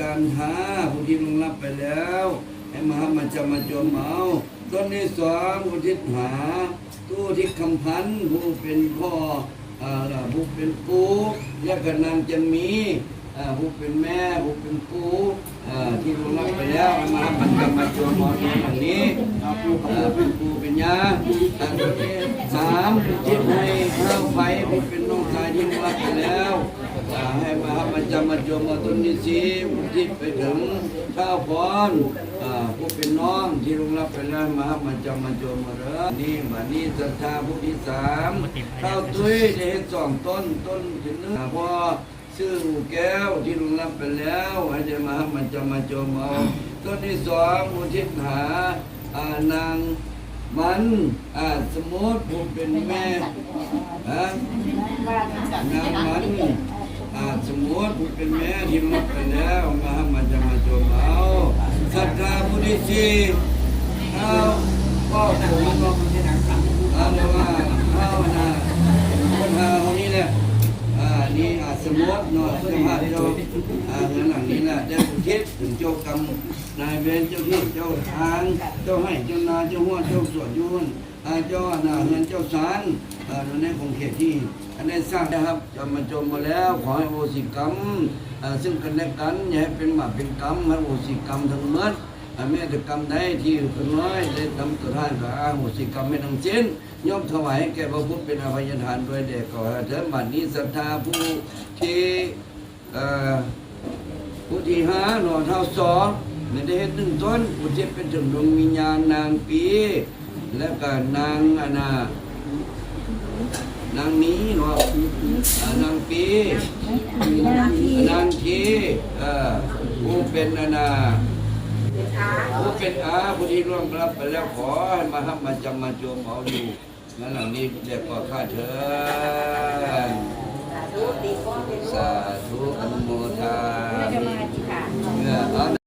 การหาผู้ที่ลงรับไปแล้วให้มาหามาจะมาจมเอาต้นที่สองผู้ทิศหาตู้ที่คำพันผู้เป็นพ่อผู้เป็นปู่และก็นางจะมีผู้เป็นแม่ผู้เป็นปู่ที่ลงรับไปแล้วให้มาหามาจะมาจมเอาในอย่างนี้อ่าเป็นปู่เป็นย่าอันที่สามทิศให้ข้าว ไฟผู้เป็นน้องชายที่งรับไปแล้วให้มาให้มันจำมาจมมาต้นนี้สิอุทิศไปถึงข้าวพรอ่าผู้เป็นน้องที่ลงรับไปแล้วมาให้มันจำมาจมมาเด้อนี่มานี่ศรัทธาผู้ที่สามข้าวตุ้ยได้เห็นสองต้นต้นที่หนึ่งอ่าพอซื้อแก้วที่ลงรับไปแล้วให้จะมาให้มันจำมาจมเอาต้นที่สองอุทิศหาอ่านาง มันอ่าสมมติผู้เป็นแม่ฮะนางมันอาสมมติเป็นแม่ที่มาไปแล้วมามันจะมาโจมเอาศรัทธาบุริสีเอาก็ผมก็เอาเลยว่าเอานะคนหาคนนี้แหละอ่านี่ อาสมมติเนาะสภาพเจ้าอ่าเงินหลังนี้แหละได้คิดถึงเจ้ากรรมนายเวรเจ้าที่เจ้าทางเจ้าให้เจ้านาเจ้าหัวเจ้าสวนยุ่นอาเจ้าหน้าเงินเจ้าสารอ่าในคงเขตที่อันนี้สร้างนะครับจะมาจมมาแล้วขอให้โอสิกรรมซึ่งกันและกันอย่าให้เป็นบาปเป็นกรรมให้โอสิกรรมทั้งหมด อาแม้แต่กรรมใดที่คนน้อยได้ทำตัวท่านก็อาโหสิกรรมไม่ทั้งสิ้นยกถวายให้แก่พระพุทธเป็นอภัยทานโดยเด็กขอให้เถิดบัดนี้ศรัทธาผู้ที่ผู้ที่หาหน่อเท่าสองในได้เห็นหนึ่งต้นผู้ที่เป็นถึงดวงวิญญาณนางปีและก็นางอนานางนี้เนาะนางปีนางทีเออผู้เป็นนานา ผู้เป็นอาผู้ที่ร่วงรับไปแล้วขอให้มาฮับมาจำมาโจมเอาอยู่นั่นเหล่านี้เรียกว่าข้าเถิดสาธุอนุโมทามิเมื่อเอา